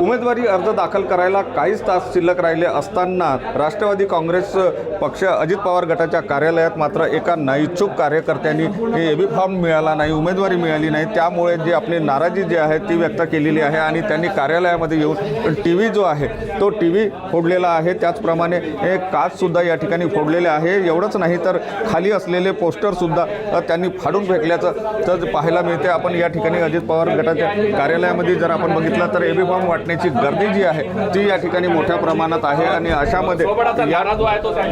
उमेदवारी अर्ज दाखल करायला काहीच तास शिल्लक राहिले असताना राष्ट्रवादी काँग्रेस पक्ष अजित पवार गटाच्या कार्यालयात मात्र एका नैच्छुक कार्यकर्त्यांनी हे एबी फॉर्म मिळाला नाही उमेदवारी मिळाली नाही. त्यामुळे जी आपली नाराजी जी आहे ती व्यक्त केलेली आहे आणि त्यांनी कार्यालयामध्ये येऊन टी व्ही जो आहे तो टी व्ही फोडलेला आहे. त्याचप्रमाणे हे काचसुद्धा या ठिकाणी फोडलेले आहे. एवढंच नाही तर खाली असलेले पोस्टरसुद्धा त्यांनी फाडून फेकल्याचं तर पाहायला मिळते. आपण या ठिकाणी अजित पवार गटाच्या कार्यालयामध्ये जर आपण बघितलं तर एबी फॉर्म वाट वाटण्याची गर्दी जी आहे ती या ठिकाणी मोठ्या प्रमाणात आहे आणि अशामध्ये या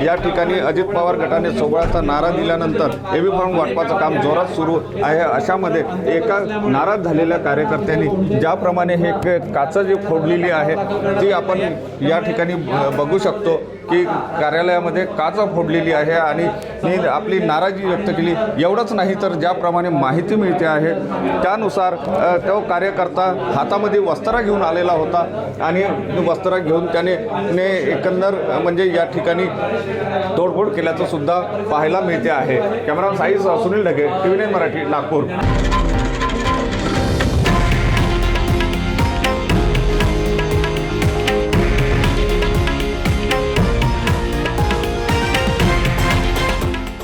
या ठिकाणी अजित पवार गटाने सोबळाचा नारा दिल्यानंतर एबी फॉर्म वाटपाचं काम जोरात सुरू आहे. अशामध्ये एका नाराज झालेल्या कार्यकर्त्यांनी ज्याप्रमाणे हे क- काचं जी फोडलेली आहे ती आपण या ठिकाणी ब- बघू शकतो की कार्यालयामध्ये काचा फोडलेली आहे आणि आपली नाराजी व्यक्त केली. एवढंच नाही तर ज्याप्रमाणे माहिती मिळते आहे त्यानुसार तो कार्यकर्ता हातामध्ये वस्त्रा घेऊन आलेला होता. आणि वस्त्र घेऊन त्याने ने एकंदर म्हणजे या ठिकाणी तोडफोड केल्याचं सुद्धा पाहायला मिळते आहे. Camera Sai Sunil Dhage T V Marathi Nagpur.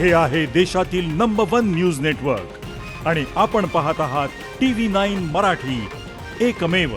हे आहे देशातील नंबर वन न्यूज नेटवर्क आणि आपण पाहत आहात टी व्ही नाईन मराठी. एकमेव